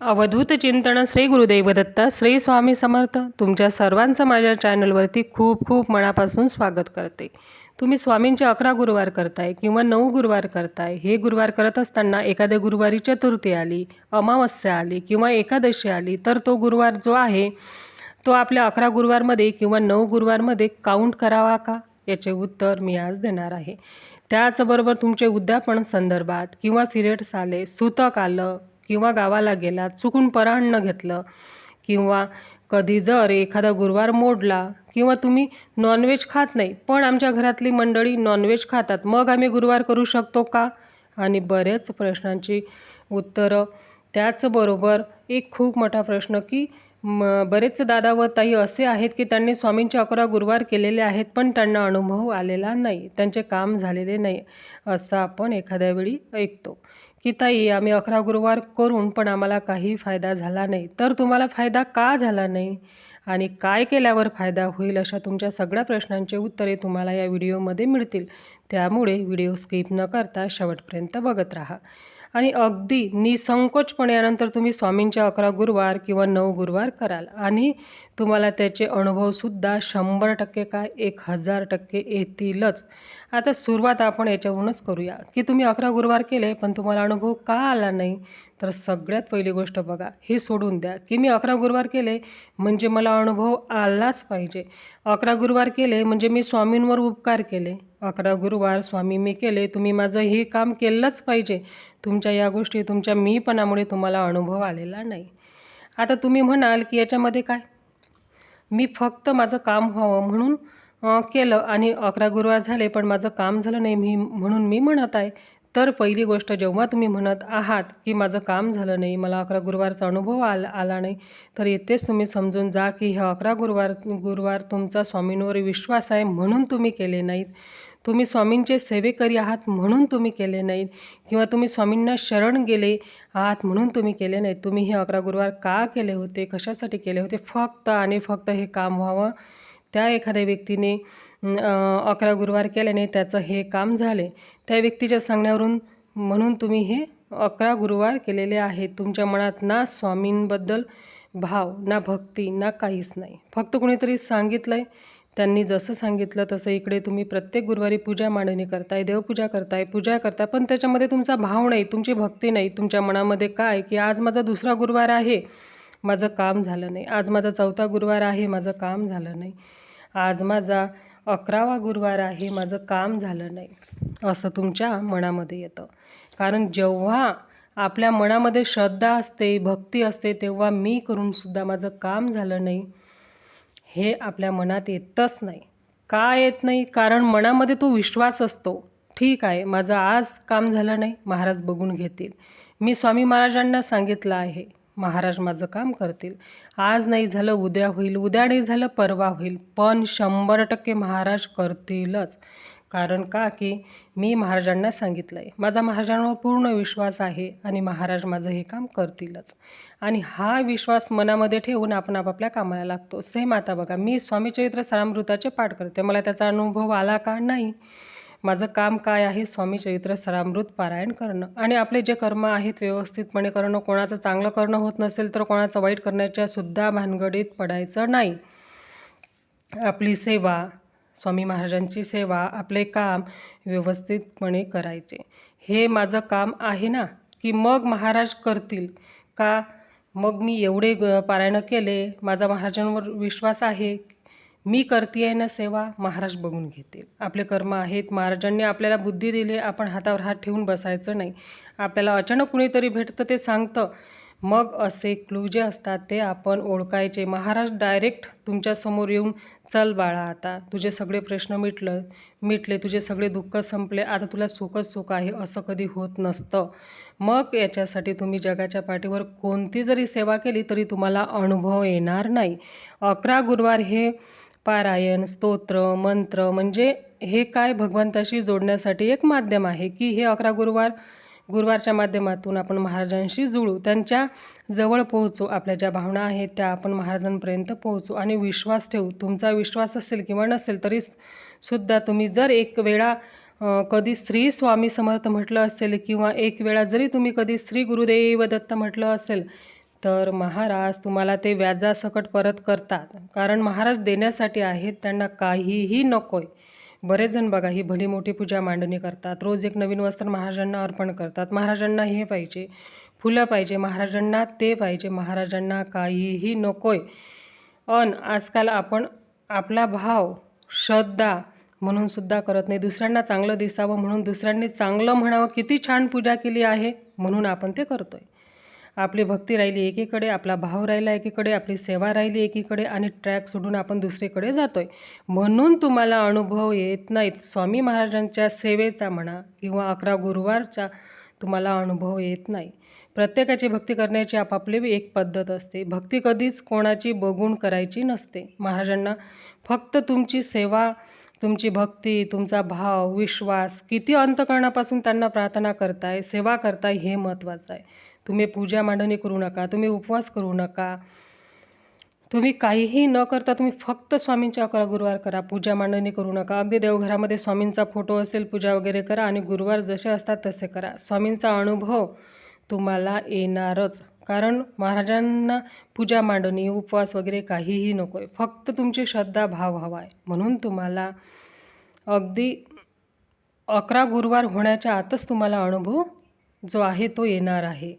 अवधूत चिंतन श्री गुरुदेव दत्त श्री स्वामी समर्थ तुमच्या सर्वांचं माझ्या चॅनलवरती खूप खूप मनापासून स्वागत करते. तुम्ही स्वामींचे अकरा गुरुवार करताय किंवा नऊ गुरुवार करताय हे गुरुवार करत असताना एखाद्या गुरुवारी चतुर्थी आली अमावस्या आली किंवा एकादशी आली तर तो गुरुवार जो आहे तो आपल्या अकरा गुरुवारमध्ये किंवा नऊ गुरुवारमध्ये काउंट करावा का? याचे उत्तर मी आज देणार आहे. त्याचबरोबर तुमचे उद्यापन संदर्भात किंवा फिरेट्स आले सुतक आलं किंवा गावाला गेलात चुकून परान्न घेतलं किंवा कधी जर एखादा गुरुवार मोडला किंवा तुम्ही नॉनव्हेज खात नाही पण आमच्या घरातली मंडळी नॉनव्हेज खातात मग आम्ही गुरुवार करू शकतो का? आणि बरेच प्रश्नांची उत्तरं. त्याचबरोबर एक खूप मोठा प्रश्न की म बरेच दादा व ताई असे आहेत की त्यांनी स्वामींचे अकरा गुरुवार केलेले आहेत पण त्यांना अनुभव आलेला नाही त्यांचे काम झालेले नाही असं आपण एखाद्या वेळी ऐकतो. की ताई आम्ही अकरा गुरुवार करून पण आम्हाला काही फायदा झाला नाही. तर तुम्हाला फायदा का झाला नाही? आणि काय केल्यावर फायदा होईल अशा तुमच्या सगळ्या प्रश्नांचे उत्तरे तुम्हाला या व्हिडिओमध्ये मिळतील. त्यामुळे व्हिडिओ स्किप न करता शेवटपर्यंत बघत राहा. आणि अगदी निसंकोचपणे यानंतर तुम्ही स्वामींचे अकरा गुरुवार किंवा नऊ गुरुवार कराल. आणि तुम्हाला त्याचे अनुभवसुद्धा शंभर टक्के काय एक हजार टक्के येतीलच. आता सुरुवात आपण याच्यावरूनच करूया. की तुम्ही अकरा गुरुवार केले पण तुम्हाला अनुभव का आला नाही? तर सगळ्यात पहिली गोष्ट बघा हे सोडून द्या. की मी अकरा गुरुवार केले म्हणजे मला अनुभव आलाच पाहिजे. अकरा गुरुवार केले म्हणजे मी स्वामींवर उपकार केले. अकरा गुरुवार स्वामी मी केले तुम्ही माझं हे काम केलंच पाहिजे. तुमच्या या गोष्टी तुमच्या मीपणामुळे तुम्हाला अनुभव आलेला नाही. आता तुम्ही म्हणाल की याच्यामध्ये काय? मी फक्त माझं काम व्हावं म्हणून केलं आणि अकरा गुरुवार झाले पण माझं काम झालं नाही. मी म्हणून मी म्हणत आहे तर पहिली गोष्ट जेव्हा तुम्ही म्हणत आहात की माझं काम झालं नाही मला अकरा गुरुवारचा अनुभव आला आला नाही तर येथेच तुम्ही समजून जा की हे अकरा गुरुवार गुरुवार तुमचा स्वामींवर विश्वास आहे म्हणून तुम्ही केले नाहीत. तुम्ही स्वामींचे सेवेकरी आहात म्हणून तुम्ही केले नाहीत किंवा तुम्ही स्वामींना शरण गेले आहात म्हणून तुम्ही केले नाहीत. तुम्ही हे अकरा गुरुवार का केले होते? कशासाठी केले होते? फक्त आणि फक्त हे काम व्हावं त्या एखाद्या व्यक्तीने अकरा गुरुवार केल्याने त्याचं हे काम झाले. त्या व्यक्तीच्या सांगण्यावरून म्हणून तुम्ही हे अकरा गुरुवार केलेले आहेत तुमच्या मनात ना स्वामींबद्दल भाव ना भक्ती ना काहीच नाही. फक्त कुणीतरी सांगितलं आहे त्यांनी जसं सांगितलं तसं इकडे तुम्ही प्रत्येक गुरुवारी पूजा मांडणी करताय देवपूजा करताय पूजा करताय पण त्याच्यामध्ये तुमचा भाव नाही तुमची भक्ती नाही तुमच्या मनामध्ये काय की आज माझा दुसरा गुरुवार आहे माझं काम झालं नाही. आज माझा चौथा गुरुवार आहे माझं काम झालं नाही. आज माझा अकरावा गुरुवार आहे माझं काम झालं नाही असं तुमच्या मनामध्ये येतं. कारण जेव्हा आपल्या मनामध्ये श्रद्धा असते भक्ती असते तेव्हा मी करूनसुद्धा माझं काम झालं नाही हे आपल्या मनात येतच नाही. का येत नाही? कारण मनामध्ये तो विश्वास असतो. ठीक आहे माझं आज काम झालं नाही महाराज बघून घेतील. मी स्वामी महाराजांना सांगितलं आहे महाराज माझं काम करतील. आज नाही झालं उद्या होईल. उद्या नाही झालं परवा होईल. पण शंभर टक्के महाराज करतीलच. कारण का की मी महाराजांना सांगितलं आहे माझा महाराजांवर पूर्ण विश्वास आहे आणि महाराज माझं हे काम करतीलच. आणि हा विश्वास मनामध्ये ठेवून आपण आपापल्या कामाला लागतो. सेम आता बघा मी स्वामी चरित्र सरामृताचे पाठ करते. मला त्याचा अनुभव आला का? नाही. माझं काम काय आहे? स्वामी चरित्र सरामृत पारायण करणं. आणि आपले जे कर्म आहेत व्यवस्थितपणे करणं कोणाचं चांगलं करणं होत नसेल तर कोणाचं वाईट करण्याच्या सुद्धा भानगडीत पडायचं नाही. आपली सेवा स्वामी महाराजांची सेवा आपले काम व्यवस्थितपणे करायचे. हे माझं काम आहे ना? की मग महाराज करतील? का? मग मी एवढे ग- पारायणं केले? माझा महाराजांवर विश्वास आहे मी करते आहे ना सेवा महाराज बघून घेतील. आपले कर्म आहेत महाराजांनी आपल्याला बुद्धी दिली आपण हातावर हात ठेवून बसायचं नाही. आपल्याला अचानक कुणीतरी भेटतं ते सांगतं. मग असे क्लू जे असतात ते आपण ओळखायचे. महाराज डायरेक्ट तुमच्यासमोर येऊन चल बाळा आता तुझे सगळे प्रश्न मिटलं मिटले तुझे सगळे दुःख संपले आता तुला सुखच सुख आहे असं कधी होत नसतं. मग याच्यासाठी तुम्ही जगाच्या पाठीवर कोणती जरी सेवा केली तरी तुम्हाला अनुभव येणार नाही. अकरा गुरुवार हे पारायण स्तोत्र मंत्र म्हणजे हे काय भगवंताशी जोडण्यासाठी एक माध्यम आहे की हे अकरा गुरुवार गुरुवारच्या माध्यमातून आपण महाराजांशी जुळू त्यांच्या जवळ पोहोचू आपल्या ज्या भावना आहेत त्या आपण महाराजांपर्यंत पोहोचू आणि विश्वास ठेवू. तुमचा विश्वास असेल किंवा नसेल तरी सुद्धा तुम्ही जर एक वेळा कधी श्री स्वामी समर्थ म्हटलं असेल किंवा एक वेळा जरी तुम्ही कधी श्री गुरुदेव दत्त म्हटलं असेल तर महाराज तुम्हाला ते व्याजासकट परत करतात. कारण महाराज देण्यासाठी आहेत त्यांना काहीही नको आहे बरेच जण बघा ही भली मोठी पूजा मांडणी करतात. रोज एक नवीन वस्त्र महाराजांना अर्पण करतात. महाराजांना हे पाहिजे फुलं पाहिजे महाराजांना ते पाहिजे महाराजांना काहीही नको आहे अन आजकाल आपण आपला भाव श्रद्धा म्हणून सुद्धा करत नाही. दुसऱ्यांना चांगलं दिसावं म्हणून दुसऱ्यांनी चांगलं म्हणावं. किती छान पूजा केली आहे म्हणून आपण ते करतोय. आपली भक्ती राहिली एकीकडे आपला भाव राहिला एकीकडे आपली सेवा राहिली एकीकडे आणि ट्रॅक सोडून आपण दुसरीकडे जातो आहे म्हणून तुम्हाला अनुभव येत नाहीत. स्वामी महाराजांच्या सेवेचा म्हणा किंवा अकरा गुरुवारचा तुम्हाला अनुभव येत नाही. प्रत्येकाची भक्ती करण्याची आपापली एक पद्धत असते. भक्ती कधीच कोणाची बघून करायची नसते. महाराजांना फक्त तुमची सेवा तुमची भक्ती तुमचा भाव विश्वास किती अंतकरणापासून त्यांना प्रार्थना करताय सेवा करताय हे महत्त्वाचं आहे. तुम्ही पूजा मांडणी करू नका तुम्ही उपवास करू नका. तुम्ही काहीही न करता तुम्ही फक्त स्वामींच्या अकरा गुरुवार करा पूजा मांडणी करू नका. अगदी देवघरामध्ये स्वामींचा फोटो असेल पूजा वगैरे करा आणि गुरुवार जसे असतात तसे करा. स्वामींचा अनुभव तुम्हाला येणारच. कारण महाराजांना पूजा मांडणी उपवास वगैरे काहीही नको आहे फक्त तुमची श्रद्धा भाव हवा आहे म्हणून तुम्हाला अगदी अकरा गुरुवार होण्याच्या आतच तुम्हाला अनुभव जो आहे तो येणार आहे.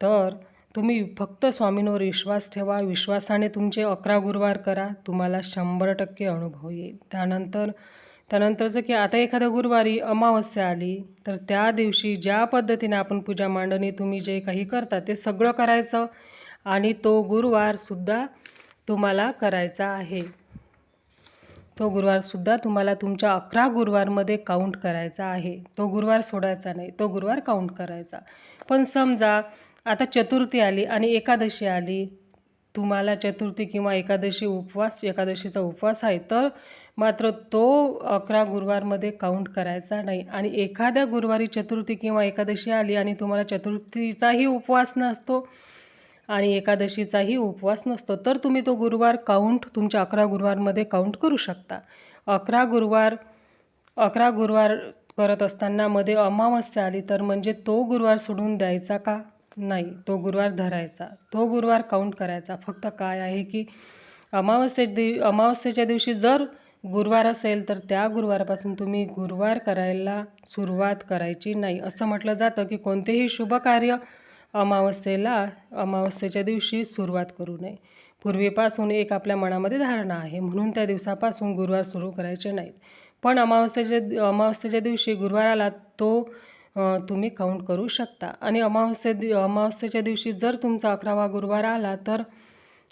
तर तुम्ही फक्त स्वामींवर विश्वास ठेवा विश्वासाने तुमचे अकरा गुरुवार करा तुम्हाला शंभर टक्के अनुभव येईल. त्यानंतर त्यानंतरचं की आता एखाद्या गुरुवारी अमावस्या आली तर त्या दिवशी ज्या पद्धतीने आपण पूजा मांडणी तुम्ही जे काही करता ते सगळं करायचं आणि तो गुरुवारसुद्धा तुम्हाला करायचा आहे. तो गुरुवारसुद्धा तुम्हाला तुमच्या अकरा गुरुवारमध्ये काउंट करायचा आहे. तो गुरुवार सोडायचा नाही तो गुरुवार काउंट करायचा. पण समजा आता चतुर्थी आली आणि एकादशी आली. तुम्हाला चतुर्थी किंवा एकादशी उपवास एकादशीचा उपवास आहे तर मात्र तो अकरा गुरुवारमध्ये काउंट करायचा नाही. आणि एखाद्या गुरुवारी चतुर्थी किंवा एकादशी आली आणि तुम्हाला चतुर्थीचाही उपवास नसतो आणि एकादशीचाही उपवास नसतो तर तुम्ही तो गुरुवार काउंट तुमच्या अकरा गुरुवारमध्ये काउंट करू शकता. अकरा गुरुवार अकरा गुरुवार करत असताना मध्ये अमावस्या आली तर म्हणजे तो गुरुवार सोडून द्यायचा का? नाही तो गुरुवार धरायचा. तो गुरुवार काउंट करायचा. फक्त काय आहे की अमावस्ये दिव अमावस्येच्या दिवशी जर गुरुवार असेल तर त्या गुरुवारापासून तुम्ही गुरुवार करायला सुरुवात करायची नाही. असं म्हटलं जातं की कोणतेही शुभ कार्य अमावस्येला अमावस्येच्या दिवशी सुरुवात करू नये. पूर्वीपासून एक आपल्या मनामध्ये धारणा आहे. म्हणून त्या दिवसापासून गुरुवार सुरू करायचे नाहीत. पण अमावस्येच्या अमावस्येच्या दिवशी गुरुवाराला तो तुम्ही काउंट करू शकता. आणि अमावस्ये दि अमावस्येच्या दिवशी जर तुमचा अकरावा गुरुवार आला तर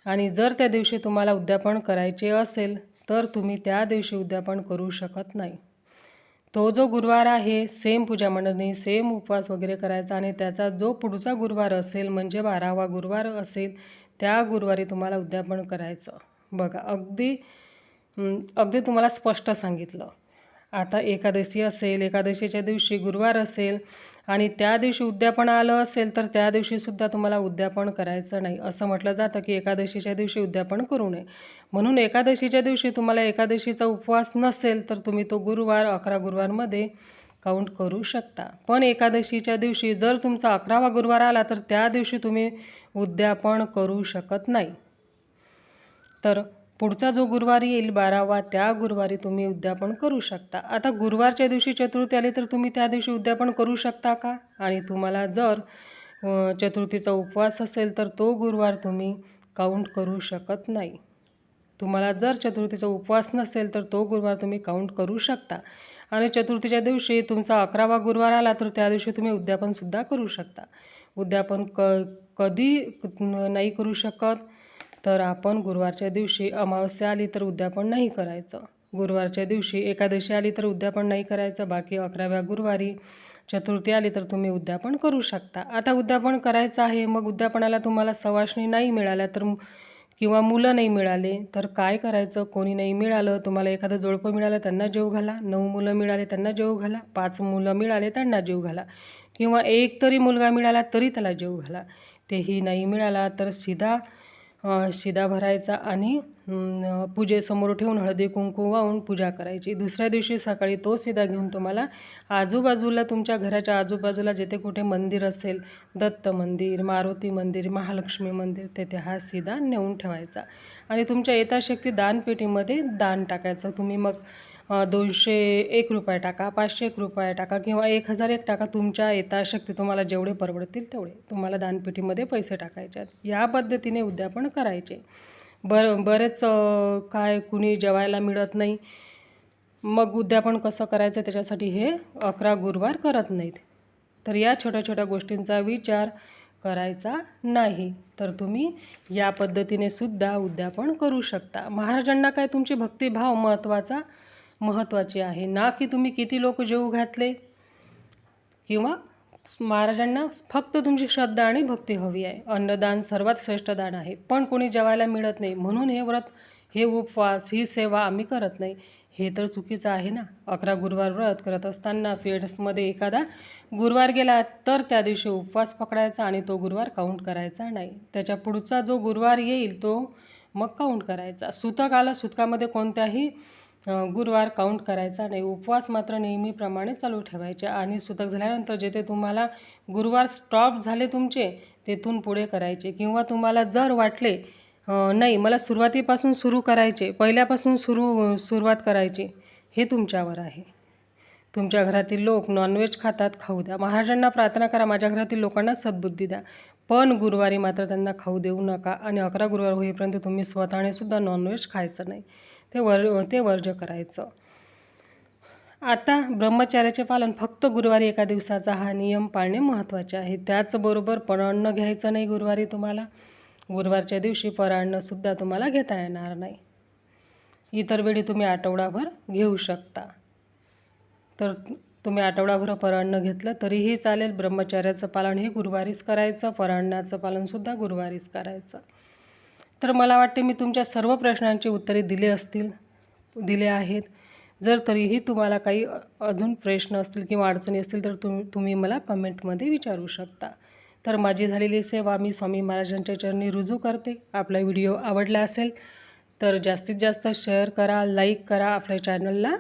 आणि जर त्या दिवशी तुम्हाला उद्यापन करायचे असेल तर तुम्ही त्या दिवशी उद्यापन करू शकत नाही. तो जो गुरुवार आहे सेम पूजा मंडळी सेम उपवास वगैरे करायचा आणि त्याचा जो पुढचा गुरुवार असेल म्हणजे बारावा गुरुवार असेल त्या गुरुवारी तुम्हाला उद्यापन करायचं. बघा अगदी अगदी तुम्हाला स्पष्ट सांगितलं. आता एकादशी असेल एकादशीच्या दिवशी गुरुवार असेल आणि त्या दिवशी उद्यापन आलं असेल तर त्या दिवशीसुद्धा तुम्हाला उद्यापन करायचं नाही. असं म्हटलं जातं की एकादशीच्या दिवशी उद्यापन करू नये. म्हणून एकादशीच्या दिवशी तुम्हाला एकादशीचा उपवास नसेल तर तुम्ही तो गुरुवार अकरा गुरुवारमध्ये काउंट करू शकता. पण एकादशीच्या दिवशी जर तुमचा अकरावा गुरुवार आला तर त्या दिवशी तुम्ही उद्यापन करू शकत नाही. तर पुढचा जो गुरुवारी येईल बारावा त्या गुरुवारी तुम्ही उद्यापन करू शकता. आता गुरुवारच्या दिवशी चतुर्थी आली तर तुम्ही त्या दिवशी उद्यापन करू शकता का? आणि तुम्हाला जर चतुर्थीचा उपवास असेल तर तो गुरुवार तुम्ही काउंट करू शकत नाही. तुम्हाला जर चतुर्थीचा उपवास नसेल तर तो गुरुवार तुम्ही काउंट करू शकता. आणि चतुर्थीच्या दिवशी तुमचा अकरावा गुरुवार आला तर त्या दिवशी तुम्ही उद्यापनसुद्धा करू शकता. उद्यापन क कधी नाही करू शकत. तर आपण गुरुवारच्या दिवशी अमावस्या आली तर उद्यापन नाही करायचं. गुरुवारच्या दिवशी एकादशी आली तर उद्यापन नाही करायचं. बाकी अकराव्या गुरुवारी चतुर्थी आली तर तुम्ही उद्यापन करू शकता. आता उद्यापन करायचं आहे. मग उद्यापनाला तुम्हाला सवाशणी नाही मिळाल्या तर किंवा मुलं नाही मिळाले तर काय करायचं? कोणी नाही मिळालं. तुम्हाला एखादं जोडपं मिळालं त्यांना जेव घाला. नऊ मुलं मिळाले त्यांना जेव घाला. पाच मुलं मिळाले त्यांना जेव घाला. किंवा एक तरी मुलगा मिळाला तरी त्याला जेव घाला. तेही नाही मिळाला तर सीधा शिदा भरायचा आणि पूजेसमोर ठेवून हळदी कुंकू वाहून पूजा करायची. दुसऱ्या दिवशी सकाळी तो शिदा घेऊन तुम्हाला आजूबाजूला तुमच्या घराच्या आजूबाजूला जिथे कुठे मंदिर असेल दत्त मंदिर मारुती मंदिर महालक्ष्मी मंदिर तेथे हा शिदा नेऊन ठेवायचा. आणि तुमच्या येताशक्ती दानपेटीमध्ये दान टाकायचं. तुम्ही मग दोनशे एक रुपये टाका पाचशे एक रुपये टाका किंवा एक हजार एक टाका तुमच्या येताशक्ती तुम्हाला जेवढे परवडतील तेवढे. तुम्हाला दानपेटीमध्ये पैसे टाकायचे आहेत. या पद्धतीने उद्यापन करायचे. बर बरेच काय कुणी जेवायला मिळत नाही. मग उद्यापन कसं करायचं त्याच्यासाठी हे अकरा गुरुवार करत नाहीत. तर या छोट्या छोट्या गोष्टींचा विचार करायचा नाही. तर तुम्ही या पद्धतीने सुद्धा उद्यापन करू शकता. महाराजांना काय तुमची भक्तिभाव महत्त्वाचा महत्त्वाची आहे. ना की तुम्ही किती लोक जेऊ घातले? किंवा महाराजांना फक्त तुमची श्रद्धा आणि भक्ती हवी आहे. अन्नदान सर्वात श्रेष्ठ दान आहे. पण कोणी जेवायला मिळत नाही. म्हणून हे व्रत हे उपवास ही सेवा आम्ही करत नाही. हे तर चुकीचं आहे ना? अकरा गुरुवार व्रत करत असताना फेड्समध्ये एखादा गुरुवार गेला तर त्या दिवशी उपवास पकडायचा आणि तो गुरुवार काउंट करायचा नाही. त्याच्या पुढचा जो गुरुवार येईल तो मग काउंट करायचा. सुतक आला सुतकामध्ये कोणत्याही गुरुवार काउंट करायचा नाही उपवास मात्र नेहमीप्रमाणे चालू ठेवायचे. आणि सुतक झाल्यानंतर जेथे तुम्हाला गुरुवार स्टॉप झाले तुमचे तेथून पुढे करायचे. किंवा तुम्हाला जर वाटले नाही मला सुरुवातीपासून सुरू करायचे पहिल्यापासून सुरू सुरुवात करायची हे तुमच्यावर आहे. तुमच्या घरातील लोक नॉनव्हेज खातात खाऊ द्या. महाराजांना प्रार्थना करा माझ्या घरातील लोकांना सद्बुद्धी द्या. पण गुरुवारी मात्र त्यांना खाऊ देऊ नका. आणि अकरा गुरुवार होईपर्यंत तुम्ही स्वतःने सुद्धा नॉनव्हेज खायचं नाही. ते वर ते वर्ज करायचं. आता ब्रह्मचार्याचे पालन फक्त गुरुवारी एका दिवसाचा हा नियम पाळणे महत्त्वाचे आहे. त्याचबरोबर परान्न घ्यायचं नाही गुरुवारी तुम्हाला. गुरुवारच्या दिवशी परान्नसुद्धा तुम्हाला घेता येणार नाही. इतर वेळी तुम्ही आठवडाभर घेऊ शकता. तर तुम्ही आठवडाभर परान्न घेतलं तरीही चालेल. ब्रह्मचार्याचं पालन हे गुरुवारीच करायचं. परान्नाचं पालनसुद्धा गुरुवारीच करायचं. तर मला वाटते मी तुमच्या सर्व प्रश्नांची उत्तरे दिले असतील दिले आहेत. जर तरीही तुम्हाला काही अजून प्रश्न असतील किंवा अडचणी असतील तर तुम तुम्ही मला कमेंटमध्ये विचारू शकता. तर माझी झालेली सेवा मी स्वामी महाराजांच्या चरणी रुजू करते. आपला व्हिडिओ आवडला असेल तर जास्तीत जास्त शेअर करा लाईक करा आपल्या चॅनलला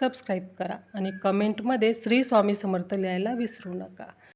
सबस्क्राईब करा आणि कमेंटमध्ये श्री स्वामी समर्थ लिहायला विसरू नका.